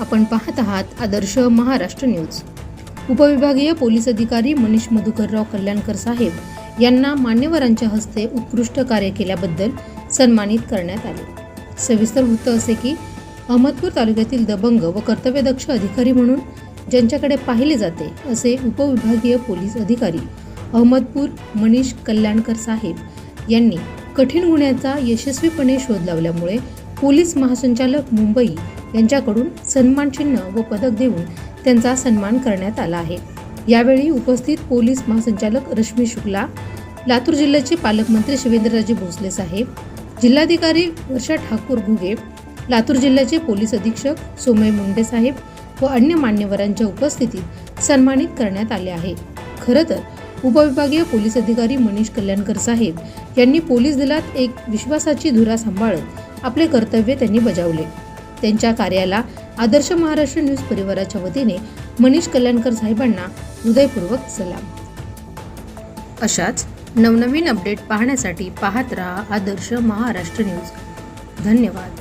आपण पाहत आहात आदर्श महाराष्ट्र न्यूज. उपविभागीय पोलीस अधिकारी मनीष मधुकरराव कल्याणकर साहेब यांना मान्यवरांच्या हस्ते उत्कृष्ट कार्य केल्याबद्दल सन्मानित करण्यात आले. सविस्तर वृत्त असे की अहमदपूर तालुक्यातील दबंग व कर्तव्यदक्ष अधिकारी म्हणून ज्यांच्याकडे पाहिले जाते असे उपविभागीय पोलीस अधिकारी अहमदपूर मनीष कल्याणकर साहेब यांनी कठीण गुन्ह्याचा यशस्वीपणे शोध लावल्यामुळे पोलीस महासंचालक मुंबई यांच्याकडून सन्मान चिन्ह व पदक देऊन त्यांचा सन्मान करण्यात आला आहे. यावेळी उपस्थित पोलीस महासंचालक रश्मी शुक्ला लातूर जिल्ह्याचे पालकमंत्री शिवेंद्रराजे भोसले साहेब जिल्हाधिकारी वर्षा ठाकूर घुगे लातूर जिल्ह्याचे पोलीस अधीक्षक सोमय मुंडे साहेब व अन्य मान्यवरांच्या उपस्थितीत सन्मानित करण्यात आले आहे. खरं तर उपविभागीय पोलीस अधिकारी मनीष कल्याणकर साहेब यांनी पोलीस दलात एक विश्वासाची धुरा सांभाळत आपले कर्तव्य त्यांनी बजावले. त्यांच्या कार्याला आदर्श महाराष्ट्र न्यूज परिवाराच्या वतीने मनीष कल्याणकर साहेबांना हृदयपूर्वक सलाम. अशाच नवनवीन अपडेट पाहण्यासाठी पाहत रहा आदर्श महाराष्ट्र न्यूज. धन्यवाद.